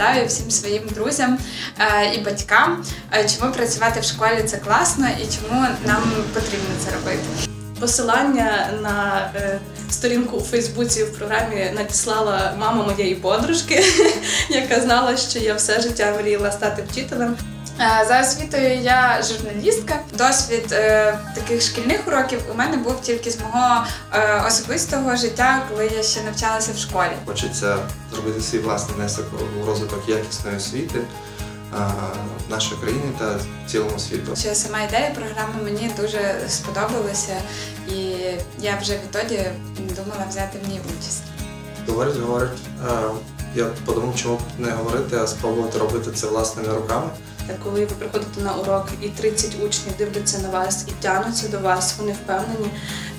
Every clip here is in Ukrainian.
розповідаю всім своїм друзям е, і батькам, е, чому працювати в школі це класно і чому нам потрібно це робити. Посилання на е, сторінку у Фейсбуці в програмі надіслала мама моєї подружки, яка знала, що я все життя мріяла стати вчителем. Е, За освітою я журналістка. Досвід е, таких шкільних уроків у мене був тільки з мого е, особистого життя, коли я ще навчалася в школі. Хочеться зробити свій власний внесок у розвиток якісної освіти а, нашої країни та цілому світу. Що сама ідея програми мені дуже сподобалася, і я вже відтоді думала взяти в ній участь. Говорять, говорять. Я подумав, чому б не говорити, а спробувати робити це власними руками. Коли ви приходите на урок і 30 учнів дивляться на вас і тягнуться до вас, вони впевнені,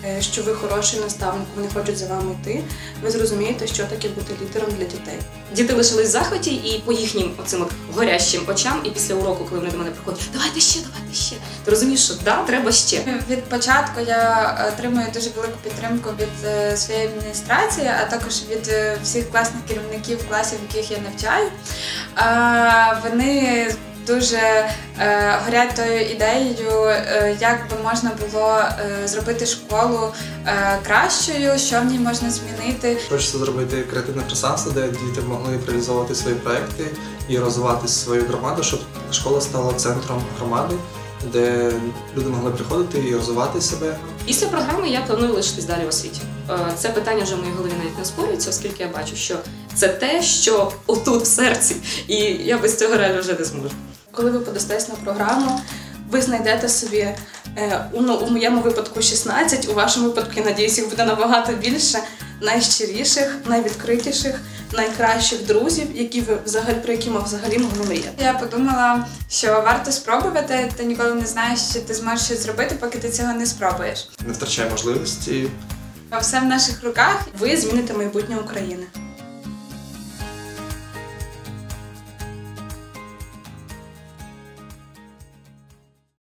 е, що ви хороший наставник, вони хочуть за вами йти. Ви зрозумієте, що таке бути лідером для дітей. Діти лишились в захваті і по їхнім оцим от горящим очам, і після уроку, коли вони до мене приходять, давайте ще, давайте ще. Ти розумієш, що да, треба ще. Від початку я отримую дуже велику підтримку від е, своєї адміністрації, а також від е, всіх класних керівників класів, яких я навчаю. Вони дуже е, горять тою ідеєю, е, як би можна було е, зробити школу е, кращою, що в ній можна змінити. Хочеться зробити креативне пространство, де діти могли реалізовувати свої проекти і розвивати свою громаду, щоб школа стала центром громади, де люди могли приходити і розвивати себе. Після програми я планую лишитись далі в освіті. Е, Це питання вже в моїй голові навіть не спорюється, оскільки я бачу, що це те, що отут в серці, і я без цього реально вже не зможу. Коли ви подастесь на програму, ви знайдете собі е, у, ну, у моєму випадку 16, у вашому випадку, я надіюсь, їх буде набагато більше найщиріших, найвідкритіших, найкращих друзів, які ви взагалі про які ми взагалі могли мріяти. Я подумала, що варто спробувати. Ти ніколи не знаєш, що ти зможеш щось зробити, поки ти цього не спробуєш. Не втрачай можливості Все в наших руках. Ви зміните майбутнє України.